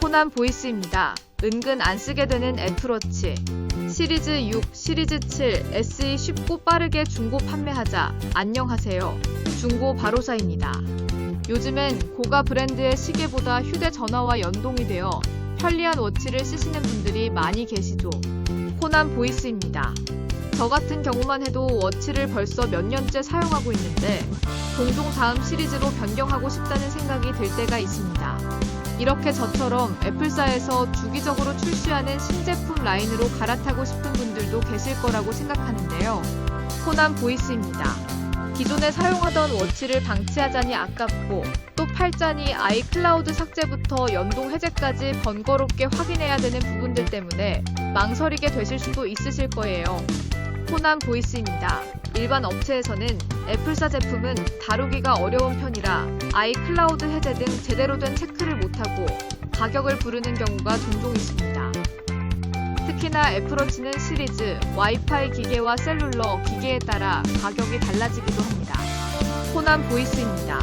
호남 보이스입니다. 은근 안 쓰게 되는 애플워치. 시리즈 6, 시리즈 7, SE 쉽고 빠르게 중고 판매하자. 안녕하세요. 중고 바로사입니다. 요즘엔 고가 브랜드의 시계보다 휴대전화와 연동이 되어 편리한 워치를 쓰시는 분들이 많이 계시죠. 호남 보이스입니다. 저 같은 경우만 해도 워치를 벌써 몇 년째 사용하고 있는데 종종 다음 시리즈로 변경하고 싶다는 생각이 들 때가 있습니다. 이렇게 저처럼 애플사에서 주기적으로 출시하는 신제품 라인으로 갈아타고 싶은 분들도 계실 거라고 생각하는데요. 호남 보이스입니다. 기존에 사용하던 워치를 방치하자니 아깝고 또 팔자니 아이클라우드 삭제부터 연동 해제까지 번거롭게 확인해야 되는 부분들 때문에 망설이게 되실 수도 있으실 거예요. 호남 보이스입니다. 일반 업체에서는 애플사 제품은 다루기가 어려운 편이라 아이클라우드 해제 등 제대로 된 체크를 가격을 부르는 경우가 종종 있습니다. 특히나 애플워치는 시리즈, 와이파이 기계와 셀룰러 기계에 따라 가격이 달라지기도 합니다. 호남 보이스입니다.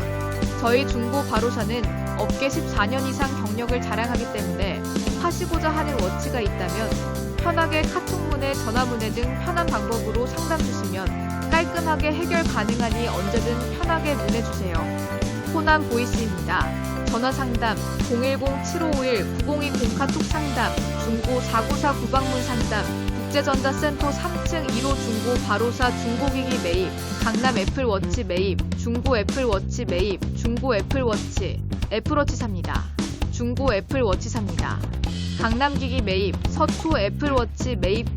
저희 중고 바로사는 업계 14년 이상 경력을 자랑하기 때문에 하시고자 하는 워치가 있다면 편하게 카톡문에 전화문에 등 편한 방법으로 상담 주시면 깔끔하게 해결 가능하니 언제든 편하게 문의주세요. 호남 보이스입니다. 전화 상담 010-7551-9020 카톡 상담 중고 494 구방문 상담 국제전자센터 3층 1호 중고 바로사 중고기기 매입 강남 애플워치 매입 중고 애플워치 매입 중고 애플워치 애플워치 삽니다. 중고 애플워치 삽니다. 강남기기 매입 서초 애플워치 매입